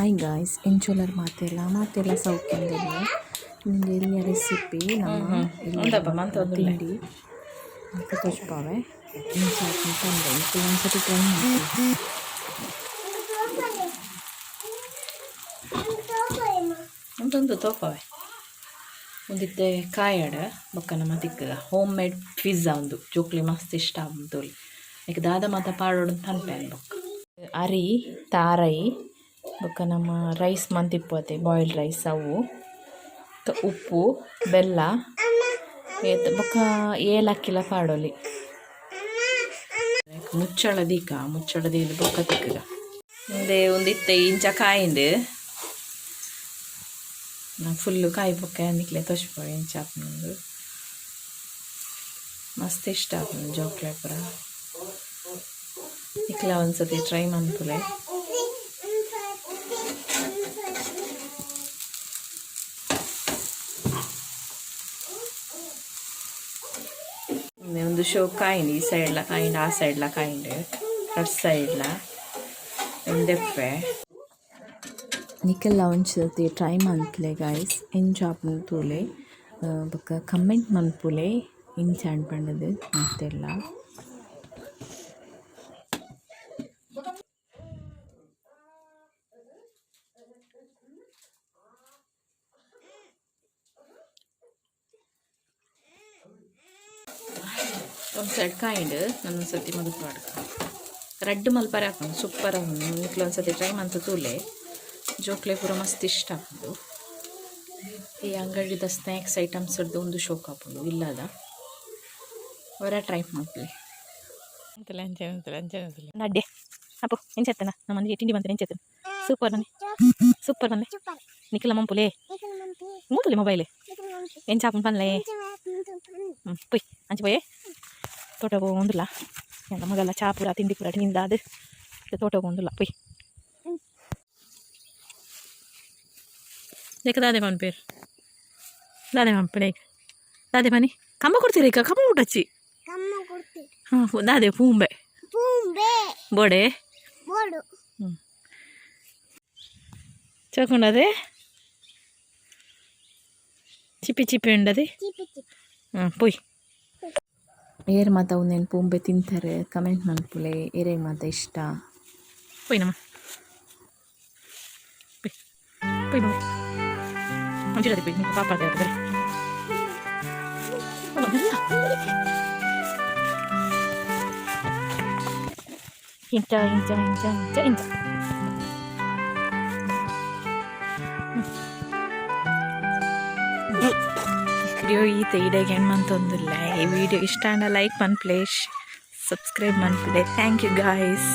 Hi guys ಎಂಚೋಲರ್ ಮಾತೆಲ್ಲ ಮಾತೆಲ್ಲ ಸೌಖ್ಯಂದಿಲ್ಲ ನಿಮಗೆ ಇಲ್ಲಿಯ ರೆಸಿಪಿ ನಮ್ಮ ತಿಂಡಿ ಅಂತ ತೋಚ್ಪಾವೆ ತಂದೆ ಒಂದ್ಸತಿ ಟ್ರೈ ಮಾಡಿ ಒಂದೊಂದು ತೋಪವೆ ಒಂದಿತ್ತೆ ಕಾಯಡ ಬೊಕ್ಕ ನಮ್ಮ ದಿಕ್ಕ ಹೋಮ್ ಮೇಡ್ ಪಿಜ್ಜಾ ಒಂದು ಜೋಕ್ಲಿ ಮಸ್ತ್ ಇಷ್ಟ ಆಗುತ್ತೋಲಿ ಈಗ ದಾದ ಮಾತ ಪಾಡೋಡು ತನ್ಪೆ ಬೊಕ್ಕ ಅರಿ ತಾರೈ ಬೊಕ್ಕ ನಮ್ಮ ರೈಸ್ ಮಂತಿಪ್ಪತ್ತೆ ಬಾಯ್ಲ್ಡ್ ರೈಸ್ ಅವು. ಉಪ್ಪು, ಬೆಲ್ಲ, ಏತ್ ಬೊಕ್ಕ ಏಲಕ್ಕಿಲ ಪಾಡೋಲಿ ಮುಚ್ಚಳ ದೀಕ ಮುಚ್ಚಳ ದೀದು ಬೊಕ್ಕ ತಿಕ್ಕಗ ಮುಂದೆ ಒಂದಿತ್ತೆ ಇಂಚ ಕಾಯಿಂದು ನಾ ಫುಲ್ಲು ಕಾಯಿ ಬೊಕ್ಕ ನಿಕ್ಲೆ ತೊಚ್ಪೋ ಇಂಚ ಆಪುಂಡು ಮಸ್ತ್ ಇಷ್ಟ ಆಗ್ತದೆ ಜೋಕ್ಲೆ ಪುರ. ಇಕ್ಲ ಒಂದ್ಸತಿ ಟ್ರೈ ಮನ್ಪುಲೆ ಒಂದು ಶೋ ಕಾಯಿನ್, ಈ ಸೈಡ್ಲ ಕಾಯಿಂಡ್ ಆ ಸೈಡ್ಲ ಕಾಯಿಂಡು ಫಸ್ಟ್ ಸೈಡ್ಲ ಒಂದೆಪ್ಪೆ ಲವಂಚ್ ತಿ ಟ್ರೈ ಮಂತ್ಲೆ ಗಾಯ್ಸ್ ಎಂಜ್ ಜಾಬ್ ತೂಲೆ ಬೊಕ್ಕ ಕಮೆಂಟ್ ಮನ್ಪುಲೆ ಚಾಂಡ್ ಅನ್ಪಂಡದು ಮತ್ತೆಲ್ಲ. ಒಂದು ಸೈಡ್ ನಾನು ಸರ್ತಿ ಸತಿ ಮದುವೆ ರಡ್ಡ್ ರೆಡ್ ಮಲ್ಪರೆ ಹಾಕೊಂಡು ಸೂಪರ್ ಆಗುಂಡು ನಿಕ್ಲು ಒಂದ್ಸತಿ ಟ್ರೈ ಮಂತ ತೂಲೆ. ಜೋಕ್ಲೆ ಪೂರ ಮಸ್ತ್ ಇಷ್ಟ ಆಪುಂಡು ಈ ಅಂಗಡಿದ ಸ್ನ್ಯಾಕ್ಸ್ ಐಟಮ್ಸ್ ಒಂದು ಶೋಕ್ ಆಪುಂಡು ಇಲ್ಲದ ಅವರ ಟ್ರೈ ಅಂತೆಲ್ಲ ನಡ್ಡೆ ಅಪ್ಪು ಎಂಚೆತ್ತನ ನಮ್ಮ ಮನೆಗೆ ತಿಂಡಿ ಬಂತ ಎಂಚೆತ್ತನ ಸೂಪರ್ ಬನ್ನಿ ಸೂಪರ್ ಬನ್ನಿ ನಿಖಿಲ ಮಂಪುಲೆ. ಮೂತಲೆ ಮೊಬೈಲ್ ಎಂಚಾಪನ್ ಪನ್ಲೆ? ಹ್ಞೂ ಪುಯ್ ಅಂಚೆ ಪೊಯೆ. ತೋಟ ಹೋಗೊಂದಿಲ್ಲ ಎಂತ ಮಗಲ್ಲ ಚಾ ಪೂರ ತಿಂಡಿ ಪೂರ ತಿಂದ ಅದು ತೋಟ ಹೋಗೊಂದಿಲ್ಲ ಪೊಯ್ ದೇಕ ದಾದೆ ಮನ್ ಪೇರು ದಾದೆ ಮನ್ ಪೇರು ದಾದೆ ಮನಿ ಕಂಬ ಕೊಡ್ತೀರಿ ಈಗ ಕಂಬ ಊಟಚ್ಚಿ ಕಮ್ಮ ಕೊಡ್ತಿ ಹಾಂ ದಾದೆ ಪೂಂಬೆ ಪೂಂಬೆ ಬೋಡೆ ಬೋಡು ಹ್ಞೂ ಚೋಕೊಂಡದೆ ಚಿಪ್ಪಿ ಚಿಪ್ಪಿ ಉಂಡದೆ ಚಿಪಿ ಚಿಪಿ ಹ್ಞೂ ಪೊಯ್ ಏರ್ ಮಾತ ಒಂದೇನು ಪೂಂಬೆ ತಿಂತಾರೆ, ಕಮೆಂಟ್ ಮನ್ಪುಲೆ ಏರೇ ಮಾತ ಇಷ್ಟ? ಪೊಯ್ ನಮ್ಮ ಪೊಯ್ ಪೊಯ್ ಬಾಯ್ ಮಂಚಿಡದೆ ಪೊಯ್ ನಿಮ್ಮ ಪಾಪ ಅದೇ ಬರೀ ಇಂಚ ಇಂಚ ಇಂಚ ಇಂಚ ಇಂಚ ವಿಡಿಯೋ ಈ ತೈಡೆಗೆ ಏನು ಮಂತೊಂದಿಲ್ಲ ಈ ವಿಡಿಯೋ ಇಷ್ಟ ಅಂಡ ಲೈಕ್ ಮನ್ ಪ್ಲೇಸ್ ಸಬ್ಸ್ಕ್ರೈಬ್ ಮನ್ಪಿದೆ ಥ್ಯಾಂಕ್ ಯು ಗಾಯ್ಸ್